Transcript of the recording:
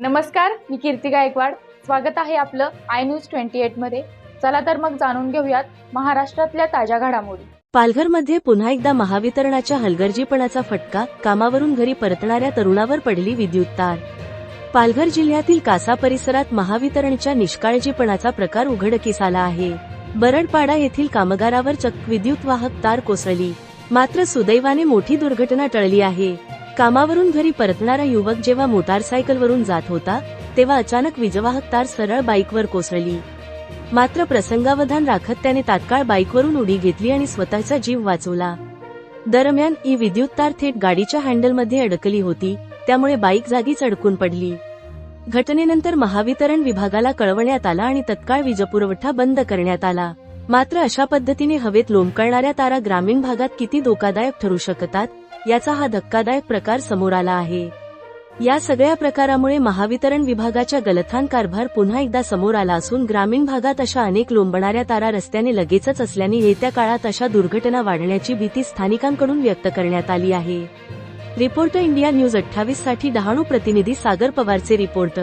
नमस्कार मी कीर्ती गायकवाड. स्वागत आहे आपलं आय न्यूज ट्वेंटी एटमध्ये. चला तर मग जाणून घेऊयात महाराष्ट्रातल्या ताज्या घडामोडी. पालघरमध्ये पुन्हा एकदा महावितरणाच्या हलगर्जीपणाचा फटका कामावरून घरी परतणाऱ्या तरुणावर पडली विद्युत तार. पालघर जिल्ह्यातील कासा परिसरात महावितरणच्या निष्काळजीपणाचा प्रकार उघडकीस आला आहे. बरडपाडा येथील कामगारावर चक्क विद्युत वाहक तार कोसळली. मात्र सुदैवाने मोठी दुर्घटना टळली आहे. कामावरून घरी परतणारा युवक जेव्हा मोटारसायकलवरून जात होता तेव्हा अचानक विजवाहक तार सरळ बाईकवर कोसळली. मात्र प्रसंगावधान राखत त्याने तात्काळ बाईकवरून उडी घेतली आणि स्वतःचा जीव वाचवला. दरम्यान ही विद्युत तार थेट गाडीच्या हँडलमध्ये अडकली होती त्यामुळे बाईक जागीच अडकून पडली. घटनेनंतर महावितरण विभागाला कळवण्यात आला आणि तत्काळ वीजपुरवठा बंद करण्यात आला. मात्र अशा पद्धतीने हवेत लोंबकळणाऱ्या तारा ग्रामीण भागात किती धोकादायक ठरू शकतात याचा हा धक्कादायक प्रकार समोर आला आहे. या सगळ्या प्रकारामुळे महावितरण विभागाच्या गलथान कारभार पुन्हा एकदा समोर आला असून ग्रामीण भागात अशा अनेक लोंबणाऱ्या तारा रस्त्याने लगेचच असल्याने येत्या काळात अशा दुर्घटना वाढण्याची भीती स्थानिकांकडून व्यक्त करण्यात आली आहे. रिपोर्टर इंडिया न्यूज अठ्ठावीससाठी डहाणू प्रतिनिधी सागर पवारचे रिपोर्ट.